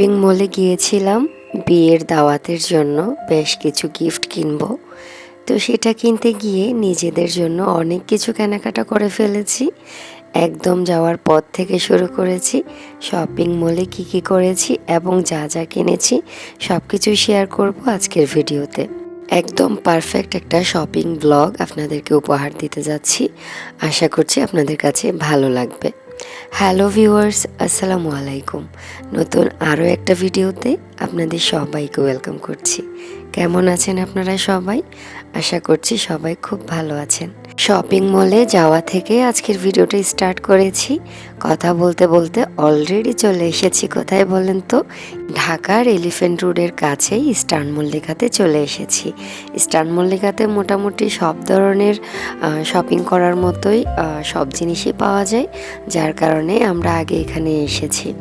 Shopping মলে গিয়েছিলাম। বিয়ের দাওয়াতের জন্য বেশ কিছু গিফট কিনবো। তো সেটা কিনতে গিয়ে নিজেদের জন্য অনেক কিছু কেনাকাটা করে ফেলেছি। একদম যাওয়ার পর থেকে শুরু করেছি। শপিং মলে কি কি করেছি এবং যা যা কিনেছি সব কিছুই শেয়ার করব আজকের ভিডিওতে। একদম পারফেক্ট একটা শপিং ব্লগ আপনাদেরকে উপহার দিতে যাচ্ছি। আশা করছি আপনাদের কাছে ভালো লাগবে। হ্যালো ভিউয়ার্স, আসসালামু আলাইকুম। নতুন আরও একটা ভিডিওতে আপনাদের সবাইকে ওয়েলকাম করছি। কেমন আছেন আপনারা সবাই? আশা করছি সবাই খুব ভালো আছেন। শপিং মলে যাওয়া থেকে আজকের ভিডিওটা স্টার্ট করেছি। কথা বলতে বলতে অলরেডি চলে এসেছি। কোথায় বলেন তো? ঢাকার এলিফেন্ট রোডের কাছেই ইস্টার্ন মল্লিকাতে চলে এসেছি। ইস্টার্ন মল্লিকাতে মোটামুটি সব ধরনের শপিং করার মতোই সব জিনিসই পাওয়া যায়। যার কারণে আমরা আগে এখানে এসেছি।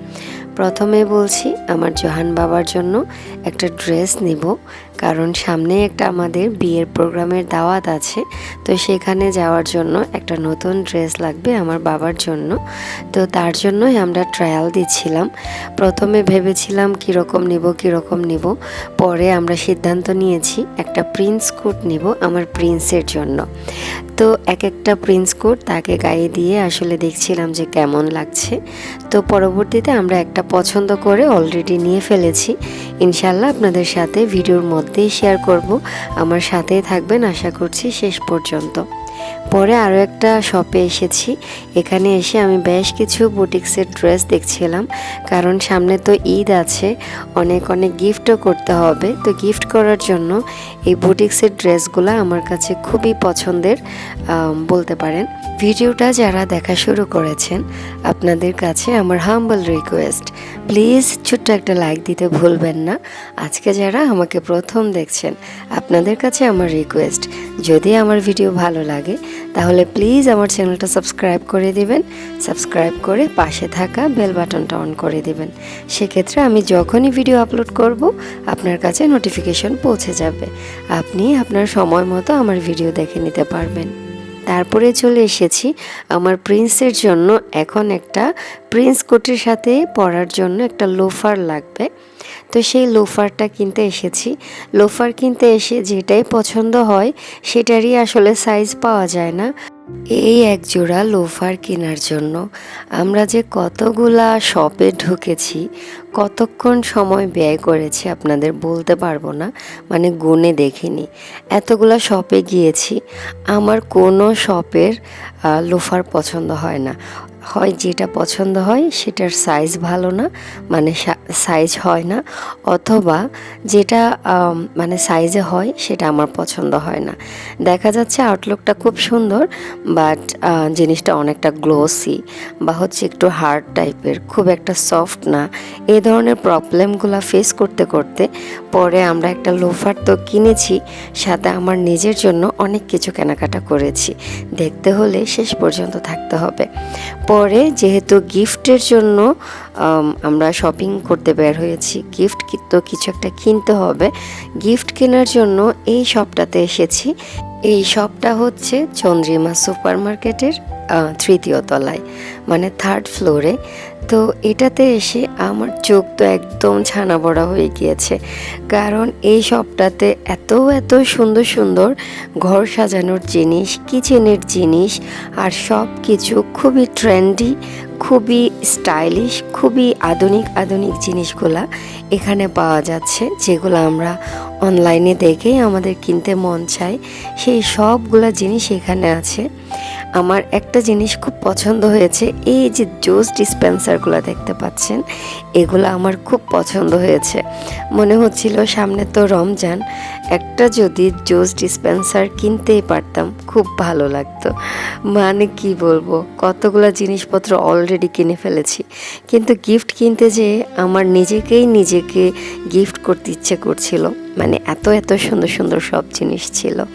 প্রথমে বলছি আমার জোহান বাবার জন্য একটা ড্রেস নেব, কারণ সামনে একটা আমাদের বিয়ের প্রোগ্রামের দাওয়াত আছে, তো সেখানে যাওয়ার জন্য একটা নতুন ড্রেস লাগবে আমার বাবার জন্য। তো তার জন্যই আমরা ট্রায়াল দিচ্ছিলাম। প্রথমে ভেবেছিলাম কীরকম নিব কীরকম নিব। পরে আমরা সিদ্ধান্ত নিয়েছি একটা প্রিন্স কোট নেব আমার প্রিন্সের জন্য। তো এক একটা প্রিন্স কোট তাকে গায়ে দিয়ে আসলে দেখছিলাম যে কেমন লাগছে। তো পরবর্তীতে আমরা একটা পছন্দ করে অলরেডি নিয়ে ফেলেছি। ইনশাল্লাহ আপনাদের সাথে ভিডিওর মধ্যেই শেয়ার করব। আমার সাথেই থাকবেন, আশা করছি শেষ পর্যন্ত। পরে আরও একটা শপে এসেছি। এখানে এসে আমি বেশ কিছু বুটিক্সের ড্রেস দেখছিলাম, কারণ সামনে তো ঈদ আছে, অনেক অনেক গিফটও করতে হবে। তো গিফট করার জন্য এই বুটিক্সের ড্রেসগুলো আমার কাছে খুবই পছন্দের বলতে পারেন। ভিডিওটা যারা দেখা শুরু করেছেন, আপনাদের কাছে আমার হাম্বল রিকোয়েস্ট প্লিজ ছোট্ট একটা লাইক দিতে ভুলবেন না। আজকে যারা আমাকে প্রথম দেখছেন, আপনাদের কাছে আমার রিকোয়েস্ট যদি আমার ভিডিও ভালো লাগে, তাহলে প্লিজ আমার চ্যানেলটা সাবস্ক্রাইব করে দিবেন। সাবস্ক্রাইব করে পাশে থাকা বেল বাটনটা অন করে দিবেন। সেক্ষেত্রে আমি যখনই ভিডিও আপলোড করব, আপনার কাছে নোটিফিকেশন পৌঁছে যাবে। আপনি আপনার সময় মতো আমার ভিডিও দেখে নিতে পারবেন। তারপরে চলে এসেছি আমার প্রিন্সের জন্য এখন একটা প্রিন্স কোটের সাথে পরার জন্য একটা লোফার লাগবে। তো সেই লোফারটা কিনতে এসেছি। লোফার কিনতে এসে যেটাই পছন্দ হয় সেটারই আসলে সাইজ পাওয়া যায় না। এই এক জোড়া লোফার কেনার জন্য আমরা যে কতগুলা শপে ঢুকেছি, কতক্ষণ সময় ব্যয় করেছি আপনাদের বলতে পারব না মানে গুনে দেখিনি। এতগুলা শপে গিয়েছি, আমার কোনো শপের লোফার পছন্দ হয় না। হয় যেটা পছন্দ হয় সেটার সাইজ ভালো না মানে সাইজ হয় না, অথবা যেটা মানে সাইজে হয় সেটা আমার পছন্দ হয় না। দেখা যাচ্ছে আউটলুকটা খুব সুন্দর বাট জিনিসটা অনেকটা গ্লোসি বা হচ্ছে একটু হার্ড টাইপের খুব একটা সফট না। এই ধরনের প্রবলেমগুলো ফেস করতে করতে পরে আমরা একটা লোফার তো কিনেছি, সাথে আমার নিজের জন্য অনেক কিছু কেনাকাটা করেছি। দেখতে হলে শেষ পর্যন্ত থাকতে হবে। পরে যেহেতু গিফটের জন্য আমরা শপিং করতে বের হয়েছি। গিফট তো কিছু একটা কিনতে হবে। গিফট কেনার জন্য এই শপটাতে এসেছি। এই শপটা হচ্ছে চন্দ্রিমা সুপার মার্কেটের তৃতীয় তলায় মানে থার্ড ফ্লোরে তো এটাতে এসে আমার চোখ তো একদম ছানা বড়া হয়ে গিয়েছে। কারণ এই শপটাতে এত এত সুন্দর সুন্দর ঘর সাজানোর জিনিস, কিচেনের জিনিস আর সব কিছু খুবই ট্রেন্ডি, খুবই স্টাইলিশ, খুবই আধুনিক আধুনিক জিনিসগুলা এখানে পাওয়া যাচ্ছে, যেগুলো আমরা অনলাইনে দেখেই আমাদের কিনতে মন চায়। সেই সবগুলা জিনিস এখানে আছে। আমার একটা জিনিস খুব পছন্দ হয়েছে, এই যে জুস ডিসপেন্সারগুলো দেখতে পাচ্ছেন, এগুলো আমার খুব পছন্দ হয়েছে। মনে হচ্ছিল সামনে তো রমজান, একটা যদি জুস ডিসপেন্সার কিনতেই পারতাম, খুব ভালো লাগতো। মানে কি বলব, কতগুলো জিনিসপত্র অলরেডি কিনে ফেলেছি। কিন্তু গিফট কিনতে যেয়ে আমার নিজেকেই নিজেকে গিফট করতে ইচ্ছে করছিল মানে এত এত সুন্দর সুন্দর সব জিনিস ছিল।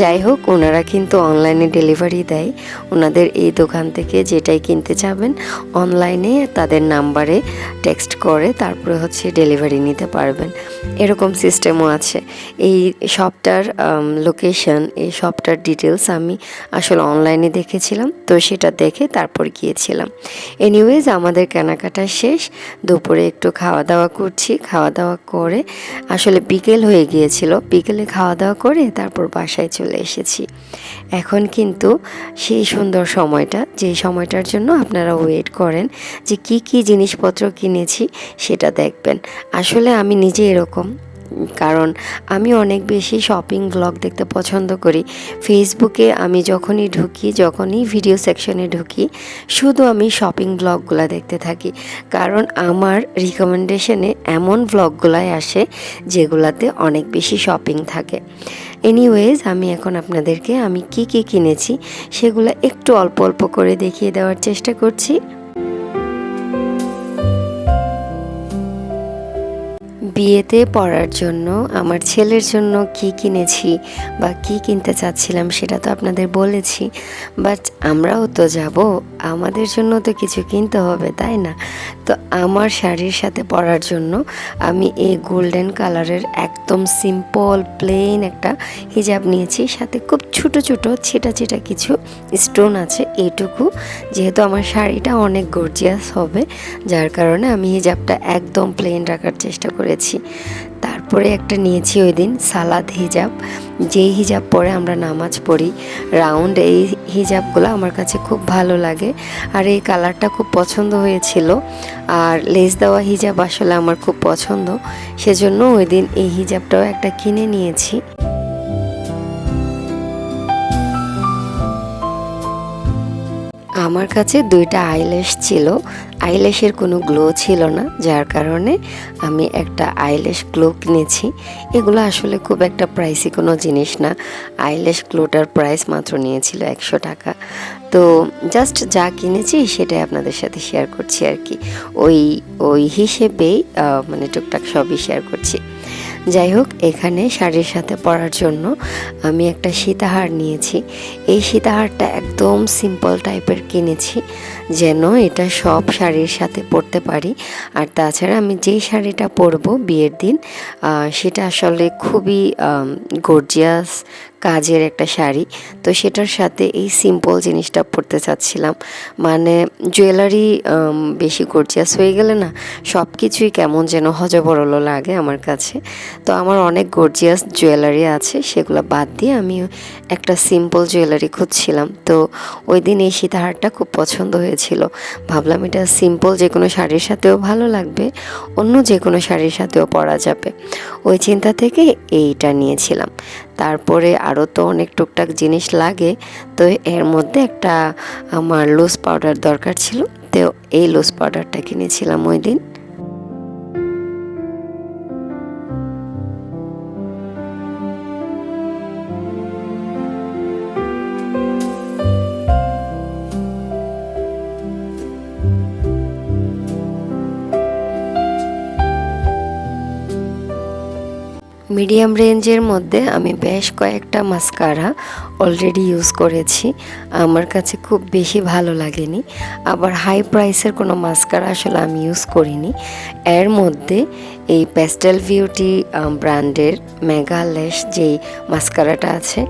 যাই হোক, ওনারা কিন্তু অনলাইনে ডেলিভারি দেয়। ওনাদের এই দোকান থেকে যেটাই কিনতে চাবেন অনলাইনে তাদের নাম্বারে টেক্সট করে, তারপরে হচ্ছে ডেলিভারি নিতে পারবেন। এরকম সিস্টেমও আছে। এই শপটার লোকেশন এই শপটার ডিটেলস আমি আসলে অনলাইনে দেখেছিলাম, তো সেটা দেখে তারপর গিয়েছিলাম। এনিওয়েজ আমাদের কেনাকাটা শেষ। দুপুরে একটু খাওয়া দাওয়া করছি। খাওয়া দাওয়া করে আসলে বিকেল হয়ে গিয়েছিল। বিকেলে খাওয়া দাওয়া করে তারপর বাসায় চলে এসেছি। এখন কিন্তু সেই সুন্দর সময়টা, যে সময়টার জন্য আপনারা ওয়েট করেন, যে কি কি জিনিসপত্র কিনেছি সেটা দেখবেন। আসলে আমি নিজে এরকম, কারণ আমি অনেক বেশি শপিং ব্লগ দেখতে পছন্দ করি। ফেসবুকে আমি যখনই ঢুকি, যখনই ভিডিও সেকশনে ঢুকি, শুধু আমি শপিং ব্লগগুলো দেখতে থাকি। কারণ আমার রিকমেন্ডেশনে এমন ব্লগগুলাই আসে যেগুলাতে অনেক বেশি শপিং থাকে। এনিওয়েজ আমি এখন আপনাদেরকে আমি কি কি কিনেছি সেগুলো একটু অল্প অল্প করে দেখিয়ে দেওয়ার চেষ্টা করছি। বিয়েতে পড়ার জন্য আমার ছেলের জন্য কি কিনেছি বা কি কিনতে চাচ্ছিলাম সেটা তো আপনাদের বলেছি বাট আমরাও তো যাব আমাদের জন্য তো কিছু কিনতে হবে, তাই না? তো আমার শাড়ির সাথে পরার জন্য আমি এই গোল্ডেন কালারের একদম সিম্পল প্লেন একটা হিজাব নিয়েছি। সাথে খুব ছোট ছোট, ছিটা ছিটা কিছু স্টোন আছে এইটুকু। যেহেতু আমার শাড়িটা অনেক গর্জিয়াস হবে, যার কারণে আমি হিজাবটা একদম প্লেন রাখার চেষ্টা করেছি। তারপরে একটা নিয়েছি ওই দিন সালাদ, হিজাব। যেই হিজাব পরে আমরা নামাজ পড়ি রাউন্ড এই হিজাবগুলো আমার কাছে খুব ভালো লাগে। আর এই কালারটা খুব পছন্দ হয়েছিল। আর লেস দেওয়া হিজাব আসলে আমার খুব পছন্দ। সেজন্য ওই দিন এই হিজাবটাও একটা কিনে নিয়েছি। আমার কাছে দুইটা আইল্যাশ ছিল। আইল্যাশের কোনো গ্লো ছিল না, যার কারণে আমি একটা আইল্যাশ গ্লো কিনেছি। এগুলো আসলে খুব একটা প্রাইসি কোনো জিনিস না। আইল্যাশ গ্লোটার প্রাইস মাত্র নিয়েছিল একশো টাকা। তো জাস্ট যা কিনেছি সেটাই আপনাদের সাথে শেয়ার করছি আর কি। ওই ওই হিসেবেই মানে টুকটাক সবই শেয়ার করছি। যাই হোক এখানে শাড়ির সাথে পরার জন্য আমি একটা সীতাহার নিয়েছি। এই সীতাহারটা একদম সিম্পল টাইপের কিনেছি, যেন এটা সব শাড়ির সাথে পরতে পারি। আর তাছাড়া আমি যেই শাড়িটা পরবো বিয়ের দিন সেটা আসলে খুবই গর্জিয়াস কাজের একটা শাড়ি। তো সেটার সাথে এই সিম্পল জিনিসটা পরতে চাচ্ছিলাম। মানে জুয়েলারি বেশি গর্জিয়াস হয়ে গেলে না সব কিছুই কেমন যেন হজবরল লাগে আমার কাছে। তো আমার অনেক গর্জিয়াস জুয়েলারি আছে, সেগুলো বাদ দিয়ে আমি একটা সিম্পল জুয়েলারি খুঁজছিলাম। তো ওই দিন এই সীতাহারটা খুব পছন্দ হয়েছিল। ভাবলাম এটা সিম্পল যে কোনো শাড়ির সাথেও ভালো লাগবে, অন্য যে কোনো শাড়ির সাথেও পরা যাবে। ওই চিন্তা থেকে এইটা নিয়েছিলাম। তারপরে আরও তো অনেক টুকটাক জিনিস লাগে। তো এর মধ্যে একটা আমার লুজ পাউডার দরকার ছিল। তো এই লুজ পাউডারটা কিনেছিলাম ওই দিন। মিডিয়াম রেঞ্জের মধ্যে আমি বেশ কয়েকটা মাস্কারা অলরেডি ইউজ করেছি। আমার কাছে খুব বেশি ভালো লাগেনি। আবার হাই প্রাইসের কোনো মাস্কারা আসলে আমি ইউজ করিনি। এর মধ্যে এই প্যাস্টেল বিউটি ব্র্যান্ডের মেগালেশ যেই মাস্কারাটা আছে,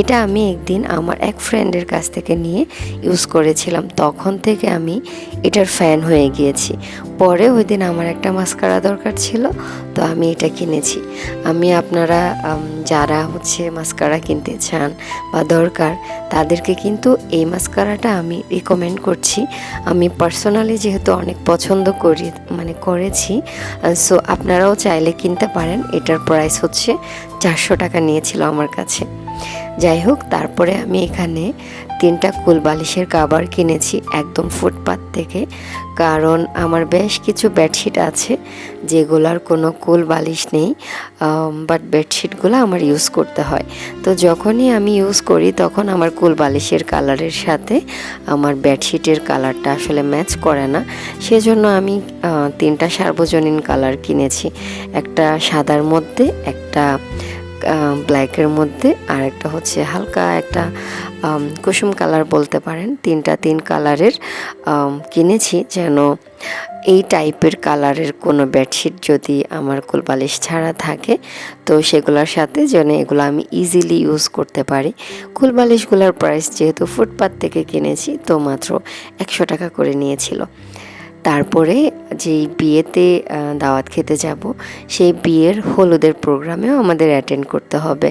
এটা আমি একদিন আমার এক ফ্রেন্ডের কাছ থেকে নিয়ে ইউজ করেছিলাম। তখন থেকে আমি এটার ফ্যান হয়ে গিয়েছি। পরে ওই দিন আমার একটা মাস্কারা দরকার ছিল, তো আমি এটা কিনেছি। আমি আপনারা যারা হচ্ছে মাস্কারা কিনতে চান বা দরকার, তাদেরকে কিন্তু এই মাস্কারাটা আমি রিকমেন্ড করছি। আমি পার্সোনালি যেহেতু অনেক পছন্দ করি মানে করেছি সো আপনারাও চাইলে কিনতে পারেন। এটার প্রাইস হচ্ছে চারশো টাকা নিয়েছিল আমার কাছে। যাই হোক, তারপরে আমি এখানে তিনটা কুল বালিশের কাবার কিনেছি একদম ফুটপাত থেকে। কারণ আমার বেশ কিছু বেডশিট আছে যেগুলার কোনো কুল বালিশ নেই বাট বেডশিটগুলো আমার ইউজ করতে হয়। তো যখনই আমি ইউজ করি তখন আমার কুল বালিশের কালারের সাথে আমার বেডশিটের কালারটা আসলে ম্যাচ করে না। সেজন্য আমি তিনটা সার্বজনীন কালার কিনেছি। একটা সাদার মধ্যে, একটা ব্ল্যাকের মধ্যে আর একটা হচ্ছে হালকা একটা কুসুম কালার বলতে পারেন। তিনটা তিন কালারের কিনেছি যেন এই টাইপের কালারের কোনো বেডশিট যদি আমার কোলবালিশ ছাড়া থাকে, তো সেগুলোর সাথে যেন এগুলো আমি ইজিলি ইউজ করতে পারি। কুলবালিশগুলোর প্রাইস যেহেতু ফুটপাত থেকে কিনেছি, তো মাত্র একশো টাকা করে নিয়েছিল। তারপরে যেই বিয়েতে দাওয়াত খেতে যাব, সেই বিয়ের হলুদের প্রোগ্রামেও আমাদের অ্যাটেন্ড করতে হবে।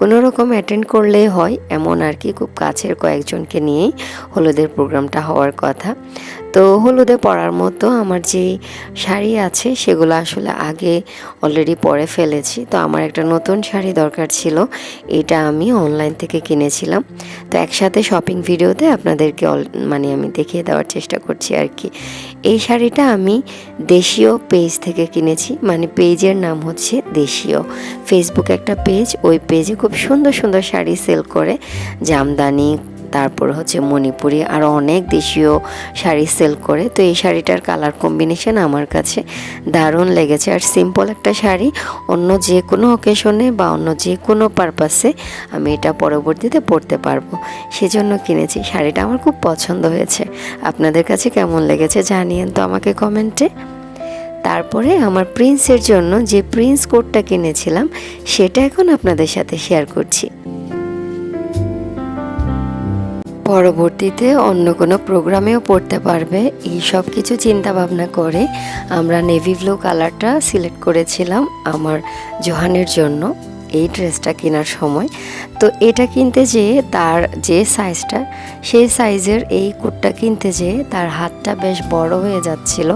কোনো রকম অ্যাটেন্ড করলেই হয়, এমন আর কি, খুব কাছের কয়েকজনকে নিয়েই হলুদের প্রোগ্রামটা হওয়ার কথা। তো হলুদে পরার মতো আমার যে শাড়ি আছে সেগুলো আসলে আগে অলরেডি পরে ফেলেছি। তো আমার একটা নতুন শাড়ি দরকার ছিল, এটা আমি অনলাইন থেকে কিনেছিলাম। তো একসাথে শপিং ভিডিওতে আপনাদেরকে মানে আমি দেখিয়ে দেওয়ার চেষ্টা করছি আর কি। এই শাড়িটা আমি দেশীয় পেজ থেকে কিনেছি মানে পেজের নাম হচ্ছে দেশীয়। ফেসবুক একটা পেজ ওই পেজে খুব সুন্দর সুন্দর শাড়ি সেল করে। জামদানি তারপর হচ্ছে মণিপুরি আর অনেক দেশীয় শাড়ি সেল করে। তো এই শাড়িটার কালার কম্বিনেশন আমার কাছে দারুণ লেগেছে। আর সিম্পল একটা শাড়ি, অন্য যে কোনো অকেশনে বা অন্য যে কোনো পারপাসে আমি এটা পরবর্তীতে পরতে পারব। সেজন্য কিনেছি। শাড়িটা আমার খুব পছন্দ হয়েছে। আপনাদের কাছে কেমন লেগেছে জানিয়েন তো আমাকে কমেন্টে তারপরে আমার প্রিন্সের জন্য যে প্রিন্স কোটটা কিনেছিলাম, সেটা এখন আপনাদের সাথে শেয়ার করছি। পরবর্তীতে অন্য কোনো প্রোগ্রামেও পড়তে পারবে। এই সব কিছু চিন্তা ভাবনা করে আমরা নেভি ব্লু কালারটা সিলেক্ট করেছিলাম আমার জোহানের জন্য। এই ড্রেসটা কেনার সময়। তো এটা কিনতে যেয়ে তার যে সাইজটা সেই সাইজের এই কোটটা কিনতে যেয়ে তার হাতটা বেশ বড় হয়ে যাচ্ছিল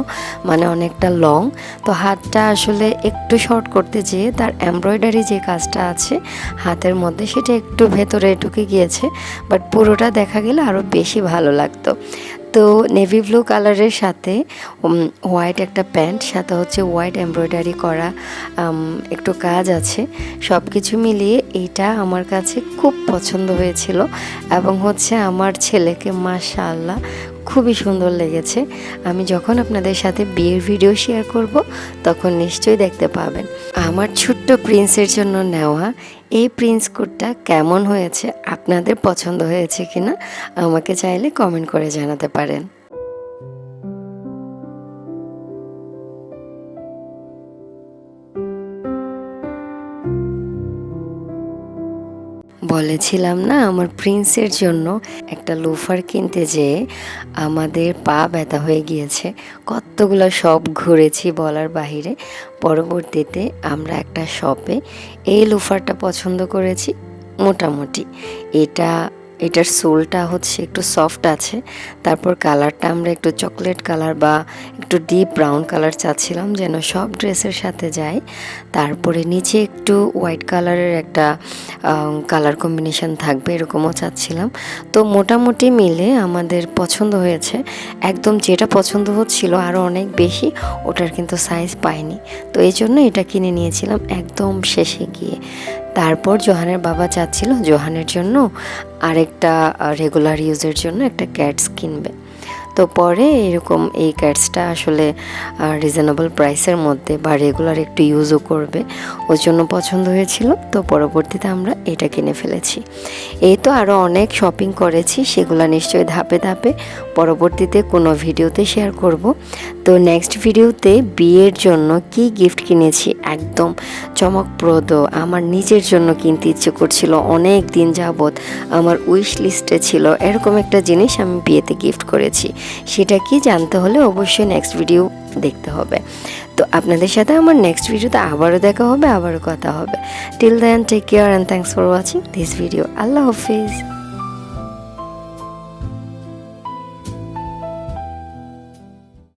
মানে অনেকটা লং তো হাতটা আসলে একটু শর্ট করতে যেয়ে তার এমব্রয়ডারি যে কাজটা আছে, হাতের মধ্যে সেটা একটু ভেতরে ঢুকে গিয়েছে বাট পুরোটা দেখা গেলে আরও বেশি ভালো লাগতো। তো নেভি ব্লু কালারের সাথে হোয়াইট একটা প্যান্ট সাথে হচ্ছে হোয়াইট এমব্রয়ডারি করা একটু কাজ আছে। সব কিছু মিলিয়ে এইটা আমার কাছে খুব পছন্দ হয়েছিল। এবং হচ্ছে আমার ছেলেকে মাশাআল্লাহ খুবই সুন্দর লেগেছে। আমি যখন আপনাদের সাথে বিয়ের ভিডিও শেয়ার করব, তখন নিশ্চয়ই দেখতে পাবেন। আমার ছোট্ট প্রিন্সের জন্য নেওয়া এই প্রিন্স কোটটা কেমন হয়েছে, আপনাদের পছন্দ হয়েছে কিনা, আমাকে চাইলে কমেন্ট করে জানাতে পারেন। বলেছিলাম না, আমার প্রিন্সের জন্য একটা লোফার কিনতে যেয়ে আমাদের পা ব্যথা হয়ে গিয়েছে। কতগুলো শপ ঘুরেছি বলার বাহিরে। পরবর্তীতে আমরা একটা শপে এই লোফারটা পছন্দ করেছি, মোটামুটি। এটা এটার সোলটা হচ্ছে একটু সফট আছে। তারপর কালারটা আমরা একটু চকলেট কালার বা একটু ডিপ ব্রাউন কালার চাচ্ছিলাম যেন সব ড্রেসের সাথে যায়। তারপরে নিচে একটু হোয়াইট কালারের একটা কালার কম্বিনেশন থাকবে এরকমও চাচ্ছিলাম। তো মোটামুটি মিলে আমাদের পছন্দ হয়েছে। একদম যেটা পছন্দ হচ্ছিল আরও অনেক বেশি, ওটার কিন্তু সাইজ পাইনি। তো এই জন্য এটা কিনে নিয়েছিলাম একদম শেষে গিয়ে। তারপর জোহানের বাবা চাচ্ছিল জোহানের জন্য আরেকটা রেগুলার ইউজের জন্য একটা ক্যাটস কিনবে। তো পরে এরকম এই ক্যাটসটা আসলে রিজনেবল প্রাইসের মধ্যে বা রেগুলার একটু ইউজও করবে। ওর জন্য পছন্দ হয়েছিল, তো পরবর্তীতে আমরা এটা কিনে ফেলেছি। এই তো আরও অনেক শপিং করেছি, সেগুলো নিশ্চয়ই ধাপে ধাপে পরবর্তীতে কোনো ভিডিওতে শেয়ার করব। তো নেক্সট ভিডিওতে বিয়ের জন্য কি গিফট কিনেছি? একদম চমকপ্রদ। আমার নিজের জন্য কিনতে ইচ্ছে করছিল অনেক দিন যাবৎ। আমার উইশ লিস্টে ছিল এরকম একটা জিনিস আমি বিয়েতে গিফট করেছি। সেটা কি জানতে হলে অবশ্যই নেক্সট ভিডিও দেখতে হবে। তো আপনাদের সাথে আমার নেক্সট ভিডিওতে আবারও দেখা হবে, আবারও কথা হবে। Till then take care and thanks for watching this video Allah Hafiz.